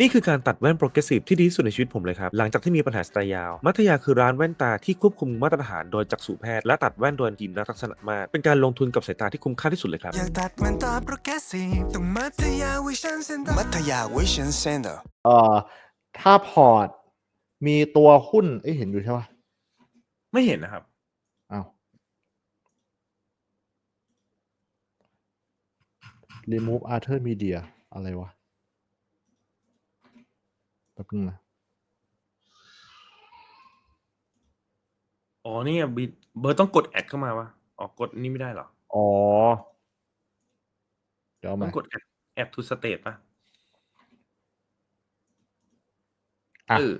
นี่คือการตัดแว่นโปรเกรสซีฟที่ดีที่สุดในชีวิตผมเลยครับ หลังจากที่มีปัญหาสายตายาว มัธยาคือร้านแว่นตาที่ควบคุมมาตรฐานโดยจักษุแพทย์และตัดแว่นโดยทีมนักทักษณะมาก เป็นการลงทุนกับสายตาที่คุ้มค่าที่สุดเลยครับ อยากตัดแว่นตาโปรเกรสซีฟต้องมัธยาวิชันเซ็นเตอร์มัธยาวิชันเซ็นเตอร์เอ่อถ้าพอร์ตมีตัวหุ้นเอ้ยเห็นอยู่ใช่ปะไม่เห็นนะครับ อ้าว remove other media อะไรวะ แป๊บนึงนะอ๋อนี่บิเบิร์ดต้องกดแอดเข้ามาวะอ๋อกดนี่ไม่ได้เหรออ๋อ เดี๋ยวเอาต้อมางกดแอดแอดทูสเตทป่ะอะ เออ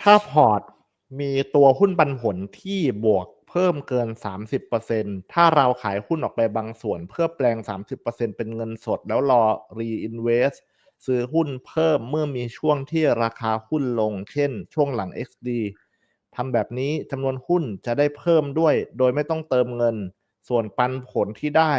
ถ้าพอร์ตมีตัวหุ้นปันผลที่บวกเพิ่มเกิน 30%ถ้าเราขายหุ้นออกไปบางส่วนเพื่อแปลง 30%เป็นเงินสดแล้วรอ reinvest ซื้อหุ้นเพิ่มเมื่อมีช่วงที่ราคาหุ้นลง เช่น ช่วงหลัง XD ทำแบบนี้จำนวนหุ้นจะได้เพิ่มด้วย โดยไม่ต้องเติมเงิน ส่วนปันผลที่ได้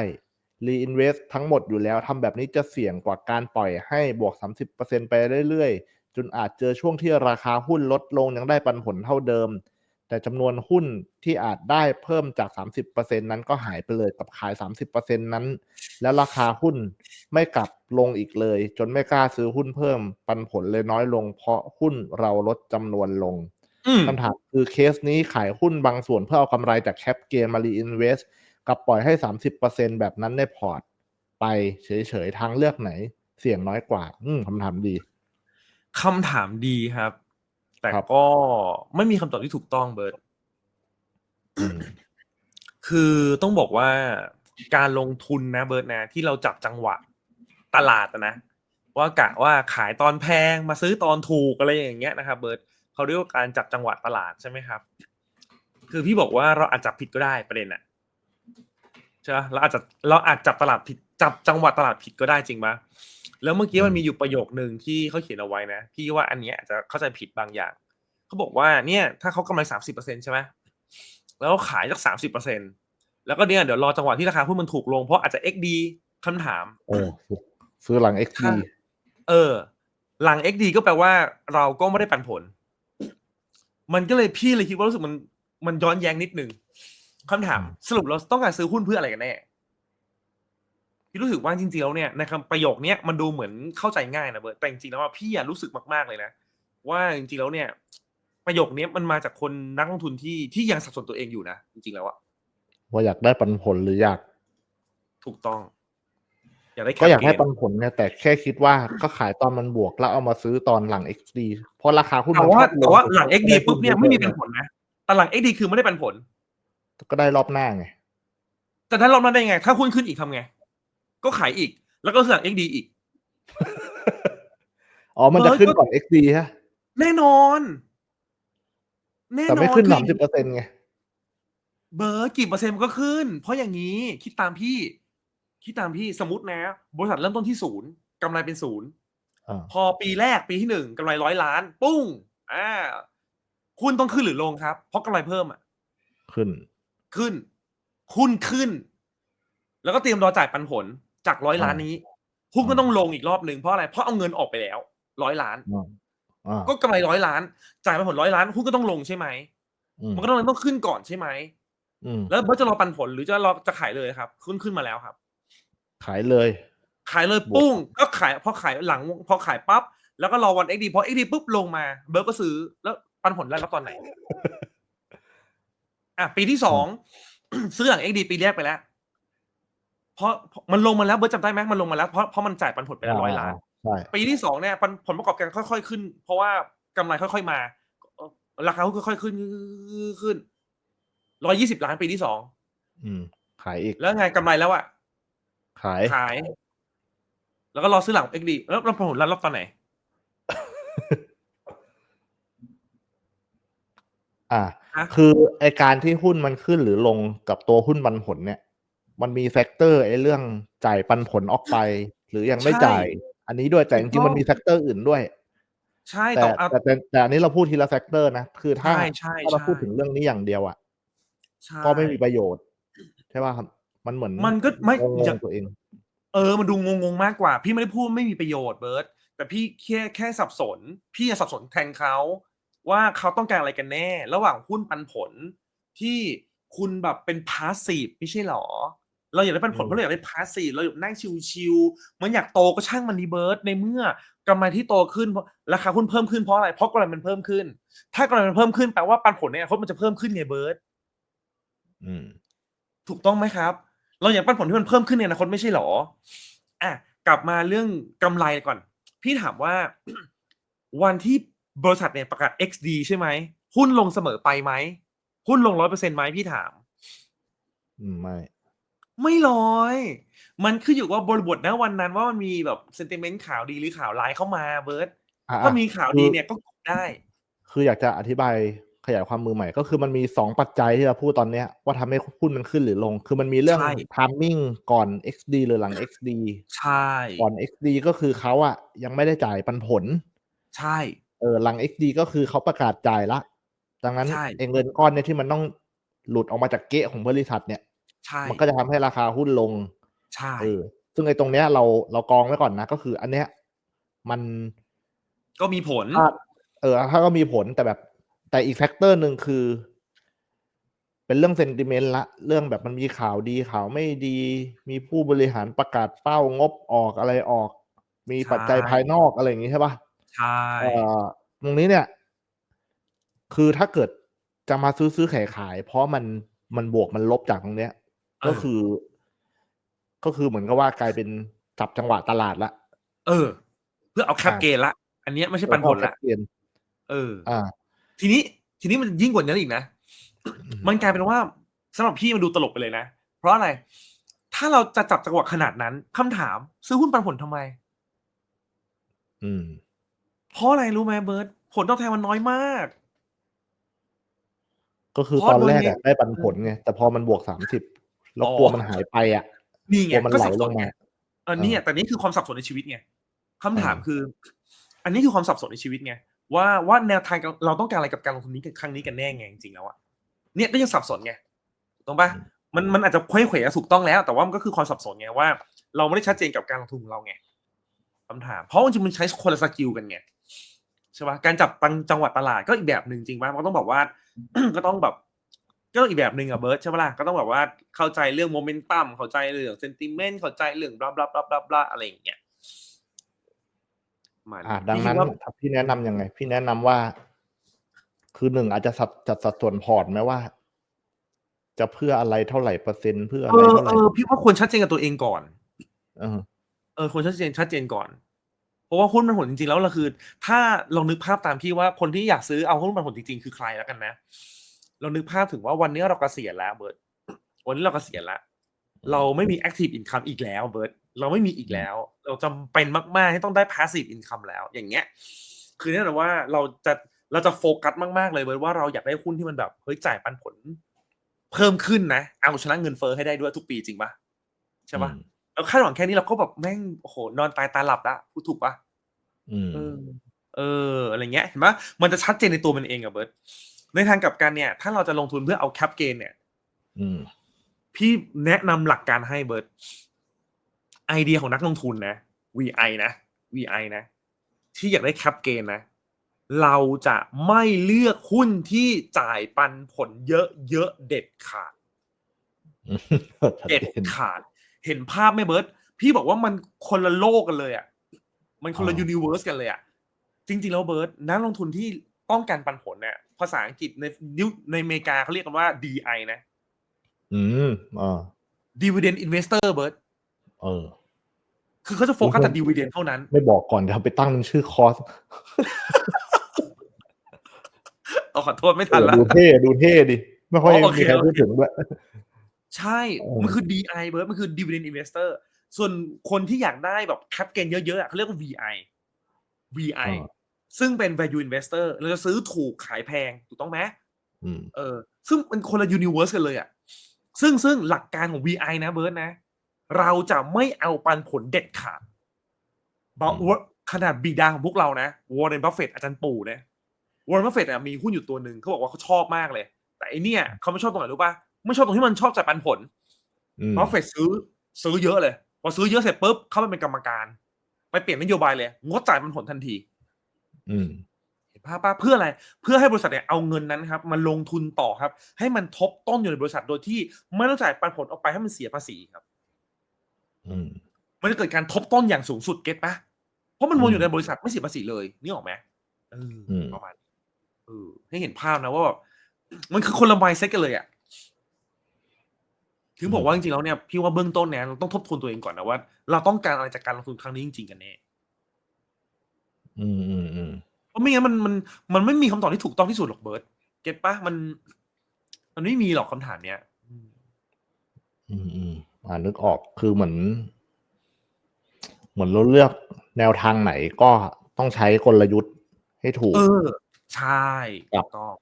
reinvest ทั้งหมดอยู่แล้วทำแบบนี้จะเสี่ยงกว่าการปล่อยให้บวก 30%ไปเรื่อยๆ จนอาจเจอช่วงที่ราคาหุ้นลดลงยังได้ปันผลเท่าเดิม แต่จำนวนหุ้นที่อาจได้เพิ่มจาก 30%นั้นก็หายไปเลยกับขาย 30%นั้น แล้วราคาหุ้นไม่กลับลงอีกเลย จนไม่กล้าซื้อหุ้นเพิ่ม ปันผลเลยน้อยลง เพราะหุ้นเราลดจำนวนลงอืมคำถามคือเคสนี้ขายหุ้นบางส่วนเพื่อเอากำไรจากแคปเกมมารีอินเวสกับปล่อยให้ 30%แบบนั้นในพอร์ต ไปเฉยๆทางเลือกไหน เสี่ยงน้อยกว่าอืมคำถามดีคำถามดีครับ แต่ครับก็ไม่มีคำตอบที่ถูกต้องเบิร์ดอืมคือต้องบอกว่าการลงทุนนะเบิร์ดนะ ที่เราจับจังหวะตลาดอะนะ ว่ากะว่าขายตอนแพงมาซื้อตอนถูกอะไรอย่างเงี้ยนะครับเบิร์ดเขาเรียกว่าการจับจังหวะตลาดใช่ไหมครับ คือพี่บอกว่าเราอาจจับผิดก็ได้ประเด็นอะใช่ไหมเราอาจจะเราอาจจับตลาดผิดจับจังหวะตลาดผิดก็ได้จริงปะ แล้วเมื่อกี้มันมีอยู่ประโยคนึงที่เขาเขียนเอาไว้นะพี่ว่าอันเนี้ยอาจจะเข้าใจผิดบางอย่างเขาบอกว่าเนี่ย ถ้าเขากำไรสามสิบเปอร์เซ็นใช่ไหมแล้วขายจากสามสิบเปอร์เซ็นแล้วก็เนี่ยเดี๋ยวรอจังหวะที่ราคาหุ้นมันถูกลงเพราะอาจจะ XD คำถามโอ้ซื้อหลัง XD ค่ะเออ หลัง XD ก็แปลว่าเราก็ไม่ได้ปันผล มันก็เลยพี่เลยคิดว่ารู้สึกมันมันย้อนแย้งนิดนึงคำถาม สรุปเราต้องการซื้อหุ้นเพื่ออะไรกันแน่ พี่รู้สึกว่าจริงๆแล้วเนี่ยในคำประโยคเนี้ยมันดูเหมือนเข้าใจง่ายนะเบิร์ตแต่จริงๆแล้วว่าพี่อะรู้สึกมากๆเลยนะว่าจริงๆแล้วเนี่ย ประโยคเนี้ยมันมาจากคนนักลงทุนที่ที่ยังสับสนตัวเองอยู่นะจริงๆแล้วอะว่าอยากได้ปันผลหรืออยาก ถูกต้อง อยากได้ก็อยากได้แคปัมนเปญผลไงแต่แค่คิดว่าก็ขายตอนมันบวกแล้วเอามาซื้อตอนหลัง XD เพราะราคาหุ้นแต่มันว่าชอบแต่ว่าหลังก็ XD ได้ปุ๊บเนี่ยหุ้ไม่มีเยปันอะผลนะแต่หลัง XD คือไม่ได้ปันผล ก็ได้รอบหน้าไงแต่ถ้ารอบนั้นได้ไง ถ้าหุ้นขึ้นอีกทำไง ก็ขายอีก แล้วก็ซื้อหลัง XD อีก อ๋อ มันจะเออขึ้นก็ก่อน XD ฮะ แน่นอน แน่นแต่อนไม่ขึ้นคือสามสิบเปอร์เซ็นต์ไง เบอร์กี่เปอร์เซ็นต์มันก็ขึ้น เพราะอย่างนี้คิดตามพี่ คิดตามพี่สมมตินะ บริษัทเริ่มต้นที่ศูนย์กำไรเป็นศูนย์อ่าพอปีแรกปีที่หนึ่งกำไรร้อยล้าน ปุ้งอ่าหุ้นต้องขึ้นหรือลงครับ เพราะกำไรเพิ่มอะ ขึ้น ขึ้นหุ้นขึ้น แล้วก็เตรียมรอจ่ายปันผล จากร้อยล้านนี้หุ้นก็ต้องลงอีกรอบหนึ่งเพราะอะไร เพราะเอาเงินออกไปแล้วร้อยล้านอ่าอ่าก็กำไรร้อยล้าน จ่ายปันผลร้อยล้านหุ้นก็ต้องลงใช่ไหมอืมมันก็ต้องต้องขึ้นก่อนใช่ไหมอืมแล้วเบิร์ตจะรอปันผลหรือจะรอจะขายเลยครับ ขึ้นขึ้นมาแล้วครับ ขายเลย ขายเลยบวกปุ้ง ก็ขายพอขายหลังพอขายปั๊บแล้วก็รอวันเอ็กดีพอเอ็กดีปุ๊บลงมา เบิร์ตก็ซื้อแล้วปันผลได้รับตอนไหน อะปีที่สองซื้อหลังเอ็กดีปีแรกไปแล้ว เพราะเพราะมันลงมาแล้วเบิร์ตจำได้ไหมมันลงมาแล้วเพราะเพราะมันจ่ายปันผลไปแล้วร้อยล้านใช่ปีที่สองเนี่ยปันผลประกอบการค่อย ๆขึ้น เพราะว่ากำไรค่อย ๆมาเอ่อราคาหุ้นค่อยๆขึ้นขึ้นร้อยยี่สิบล้านปีที่สองอืมขายอีก แล้วไงกำไรแล้วอะขายขาย แล้วก็รอซื้อหลังเอ็กดีแล้วแล้วผลรับตอนไหน อ่าฮะคือไอการที่หุ้นมันขึ้นหรือลงกับตัวหุ้นปันผลเนี่ย มันมีแฟกเตอร์ไอเรื่องจ่ายปันผลออกไป หรือยังไม่จ่าย อันนี้ด้วยแต่จถูกริงต้ๆองมันมีแฟกเตอร์อื่นด้วย ใช่แต่ต้องเอาแต่แต่แต่อันนี้เราพูดทีละแฟกเตอร์นะคือถ้าใช่ใช่ถ้าเราใช่พูดถึงเรื่องนี้อย่างเดียวอะใช่ก็ไม่มีประโยชน์ใช่ป่ะครับมันเหมือนมันก็ไม่งอย่างงๆตัวเอง เออ มันดูงงๆมากกว่า พี่ไม่ได้พูดไม่มีประโยชน์เบิร์ตแต่พี่แค่แค่สับสน พี่จะสับสนแทนเขาว่าเขาต้องการอะไรกันแน่ ระหว่างหุ้นปันผลที่คุณแบบเป็นพาสซีฟไม่ใช่หรอ เราอยากได้ปันผลอืมเพราะเราอยากได้พาสซีฟเราอยากนั่งชิวๆมันอยากโตก็ช่างมันดีเบิร์ดในเมื่อกำไรที่โตขึ้นเพราะราคาหุ้นเพิ่มขึ้นเพราะอะไรเพราะกำไรมันเพิ่มขึ้น ถ้ากำไรมันเพิ่มขึ้นแปลว่าปันผลในอนาคตมันจะเพิ่มขึ้นไงเบิร์ดอืมถูกต้องไหมครับ เราอยากปันผลที่มันเพิ่มขึ้นในอนาคตไม่ใช่หรออะกลับมาเรื่องกำไรก่อน พี่ถามว่า วันที่บริษัทเนี่ยประกาศ XD ใช่ไหมหุ้นลงเสมอไปไหมหุ้นลงร้อยเปอร์เซ็นต์ไหมพี่ถามอืมไม่ ไม่ร้อย มันขึ้นอยู่ว่าบริบทนะวันนั้น ว่ามันมีแบบเซนติเมนต์ข่าวดีหรือข่าวร้ายเข้ามาเบิร์ตอะถ้ามีข่าวดีคือเนี่ยก็กดได้ คืออยากจะอธิบายขยายความมือใหม่ ก็คือมันมีสองปัจจัยที่เราพูดตอนเนี้ย ว่าทำให้หุ้นมันขึ้นหรือลง คือมันมีเรื่องใช่ timing ก่อน XD หรือหลัง XD ใช่ ก่อน XD ก็คือเขาอะยังไม่ได้จ่ายปันผล ใช่ เออหลัง XD ก็คือเขาประกาศจ่ายละ ดังนั้นใช่ เองเงินก้อนเนี่ยที่มันต้องหลุดออกมาจากเกะของบริษัทเนี่ย ใช่มันก็จะทำให้ราคาหุ้นลง ใช่เออซึ่งไอ้ตรงเนี้ยเราเรากองไว้ก่อนนะ ก็คือ อันเนี้ยมันก็มีผลถ้าเออ ถ้าก็มีผลแต่แบบ แต่อีกแฟกเตอร์หนึ่งคือ เป็นเรื่องเซนติเมนต์ละ เรื่องแบบมันมีข่าวดีข่าวไม่ดี มีผู้บริหารประกาศเป้างบออกอะไรออก มีปัจจัยใช่ภายนอกอะไรอย่างงี้ใช่ปะใช่เอ่อตรงนี้เนี่ย คือถ้าเกิดจะมาซื้อซื้อขายขาย เพราะมันมันบวกมันลบจากตรงเนี้ย ก็คือ ก็คือเหมือนกับว่ากลายเป็นจับจังหวะตลาดละเออ เพื่อเอาแคปเกณฑ์ละ อันเนี้ยไม่ใช่ปันผลละเปลี่ยนเออ อ่า ทีนี้ ทีนี้มันยิ่งกว่านั้นอีกนะ มันกลายเป็นว่าสำหรับพี่มันดูตลกไปเลยนะ เพราะอะไร ถ้าเราจะจับจังหวะขนาดนั้นคำถาม ซื้อหุ้นปันผลทำไม อืม เพราะอะไรรู้ไหมเบิร์ตผลตอบแทนมันน้อยมาก ก็คือเพราะตอนแรกโดยเนอะได้ปันผลไง แต่พอมันบวกสามสิบ แล้วอ๋อกลัวมันหายไปอะนี่กไงลัวมันก็ไหลสับสลนงไงมาเออเนี่ยแต่นี่คือความสับสนในชีวิตไงคำถามคือ อันนี้คือความสับสนในชีวิตไงว่าว่าแนวทางเราต้องการอะไรกับการลงทุนนี้ครั้งนี้กันแน่ไงจริงๆแล้วอะเนี่ยก็ยังสับสนไงถูกต้องปะอืมมันมันอาจจะเคว้งเขวถูกต้องแล้ว แต่ว่ามันก็คือความสับสนไงว่า เราไม่ได้ชัดเจนกับการลงทุนของเราไงคำถาม เพราะจริงๆมันใช้คนละสกิลกันไงใช่ปะการจับตังจังหวัดตลาดก็อีกแบบหนึ่งจริงปะมันก็ต้องบอกว่า ก็ต้องแบบ ก็อีกแบบหนึ่งอะเบิร์ดใช่ปะล่ะก็ต้องแบบว่าเข้าใจเรื่องโมเมนตัมเข้าใจเรื่องเซนติเมนต์เข้าใจเรื่องบลาบลาบลาบลาบลาอะไรอย่างเงี้ยมันอ่าดังพี่นั้นคิดว่าถ้าพี่แนะนำยังไง พี่แนะนำว่า คือหนึ่งอาจจะสัดจัดสัดส่วนพอร์ตไหมว่า จะเพื่ออะไรเท่าไหร่เปอร์เซ็นต์เพื่ออะเอไรอเท่าไหเอร่อพี่ว่าควรชัดเจนกับตัวเองก่อน เออ เออควรชัดเจนชัดเจนก่อนเพราะว่าหุ้นมันผลจริงๆแล้วเราคือ ถ้าลองนึกภาพตามที่ว่าคนที่อยากซื้อเอาหุ้นมันผลจริงๆ คือใครแล้วกันนะ เรานึกภาพถึงว่าวันนี้เราเกษียณแล้วเบิร์ตวันนี้เราเกษียณแล้วเราไม่มี active income อีกแล้วเบิร์ตเราไม่มีอีกแล้ว เราจำเป็นมากๆที่ต้องได้ passive income แล้ว อย่างเงี้ย คือแน่นอนว่าเราจะเราจะโฟกัสมากๆเลยเบิร์ตว่าเราอยากได้หุ้นที่มันแบบเฮ้ยจ่ายปันผล เพิ่มขึ้นนะ เอาชนะเงินเฟ้อให้ได้ด้วยทุกปีจริงปะใช่ปะอืมเราคาดหวังแค่นี้เราก็แบบแม่งโอ้โหนอนตายตาหลับละพูดถูกปะอืมเออ เอออะไรเงี้ยเห็นปะมันจะชัดเจนในตัวมันเองอะเบิร์ต ในทางกลับกันเนี่ย ถ้าเราจะลงทุนเพื่อเอาแคปเกนเนี่ยอืมพี่แนะนำหลักการให้เบิร์ตไอเดียของนักลงทุนนะ VI นะ VI นะ ที่อยากได้แคปเกนนะ เราจะไม่เลือกหุ้นที่จ่ายปันผลเยอะๆเด็ดขาดชัดเด็ดเจนขาด เห็นภาพไหมเบิร์ตพี่บอกว่ามันคนละโลกกันเลยอะ มันคนละอ่ายูนิเวอร์สกันเลยอะ จริง ๆ แล้วเบิร์ตนักลงทุนที่ต้องการปันผลเนี่ย ภาษาอังกฤษในนิวในอเมริกาเขาเรียกกันว่า DI นะ อืมอ่า Dividend Investor เบิร์ตเออ คือเขาจะโฟกัสแต่ dividend เท่านั้น ไม่บอกก่อนเดี๋ยวไปตั้งเป็นชื่อคอร์สเอาขอโทษไม่ทันละดูเท่ดูเท่ดิ ไม่ค่อยอ๋อโอเคมีใครโอเคพูดถึงด้วยใช่เออมันคือ DI เบิร์ตมันคือ Dividend Investor ส่วนคนที่อยากได้แบบแคปเกนเยอะๆอะเขาเรียกว่า VI VI อ่า ซึ่งเป็น value investor เราจะซื้อถูกขายแพงถูกต้องไหมอืมเออ ซึ่งมันคนละ universe กันเลยอะ ซึ่งซึ่งหลักการของ VI นะเบิร์ตนะ เราจะไม่เอาปันผลเด็ดขาดบะอืมวะขนาดบิดาของพวกเรานะวอร์เรนบัฟเฟตอาจารย์ปู่นะวอร์เรนบัฟเฟตมีหุ้นอยู่ตัวหนึ่งเขาบอกว่าเขาชอบมากเลย แต่ไอเนี่ยเขาไม่ชอบตรงไหนรู้ป่ะไม่ชอบตรงที่มันชอบจ่ายปันผลอืมบัฟเฟตซื้อซื้อเยอะเลย พอซื้อเยอะเสร็จปุ๊บเข้าไปเป็นกรรมการ ไปเปลี่ยนนโยบายเลยงดจ่ายปันผลทันที อืมเห็นภาพป่ะเพื่ออะไร เพื่อให้บริษัทเนี่ยเอาเงินนั้นครับมาลงทุนต่อครับ ให้มันทบต้นอยู่ในบริษัทโดยที่ไม่ต้องจ่ายปันผลออกไปให้มันเสียภาษีครับ อืมมันจะเกิดการทบต้นอย่างสูงสุดเก็ตปะเพราะมันวนอยู่อืมในบริษัทไม่เสียภาษีเลยนี่ออกไหมเอออมประมาณนี้เออให้เห็นภาพนะว่าแบบมันคือคนละไมเซ็ตกันเลยอะถึงบอกว่าจริงๆแล้วเนี่ยพี่ว่าเบื้องต้นเนี่ยเราต้องทบทวนตัวเองก่อนนะว่า เราต้องการอะไรจากการลงทุนครั้งนี้จริงๆกันแน่ อืมอืมอืมเพราะไม่งั้นมันมันมันไม่มีคำตอบที่ถูกต้องที่สุดหรอกเบิร์ตเก็ตปะมัน มันไม่มีหรอกคำถามเนี้ยอืมอืมอืมอ่านึกออกคือเหมือน เหมือนเราเลือกแนวทางไหนก็ต้องใช้กลยุทธ์ให้ถูก เออ ใช่ครัถูบกต้อง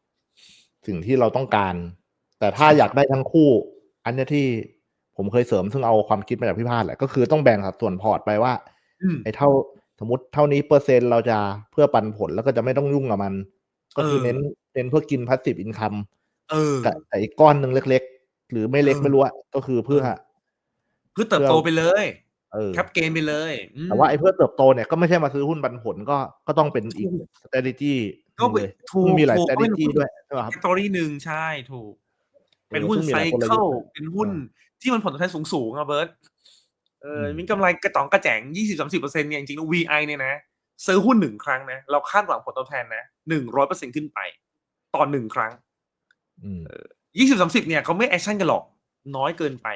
สิ่งที่เราต้องการ แต่ถ้าอยากได้ทั้งคู่ อันเนี้ยที่ผมเคยเสริมซึ่งเอาความคิดมาจากพี่พาดแหละก็คือต้องแบ่งสัดส่วนพอร์ตไปว่าอืมไอ้เท่า สมมติเท่านี้เปอร์เซ็นต์เราจะเพื่อปันผลแล้วก็จะไม่ต้องยุ่งกับมัน ก็คือเออเน้นเน้นเพื่อกินพาสซีฟอินคัมเออกับแต่อีกก้อนหนึ่งเล็ก ๆ หรือไม่เล็กเออไม่รู้อะก็คือเพื่อเพื่อเติบโตไปเลยเออแคปเกมไปเลยอืมแต่ว่าไอ้เพื่อเติบโตเนี่ยก็ไม่ใช่มาซื้อหุ้นปันผลก็ก็ต้องเป็นอีกถูก strategy หก็นึ่งเป็นเลยถูกซึ่งมีหลายถูก strategy ด้วยใช่ไหมครับแคตตอรี่หนึ่งใช่ถูก เป็นเออหุ้นซึ่งมีไซหลายกลยุทธ์เคิลด้วยเป็นหุ้นอ่าที่มันผลตอบแทนสูงๆอะเบิร์ต เอออมมีกำไรกระต๋องกระแจงยี่สิบสามสิบเปอร์เซ็นเนี่ยจริงๆ VI เนี่ยนะ ซื้อหุ้นหนึ่งครั้งนะ เราคาดหวังผลตอบแทนนะหนึ่งร้อยเปอร์เซ็นขึ้นไป ต่อหนึ่งครั้งอืมยี่สิบสามสิบเนี่ยเขาไม่แอคชั่นกันหรอก น้อยเกินไป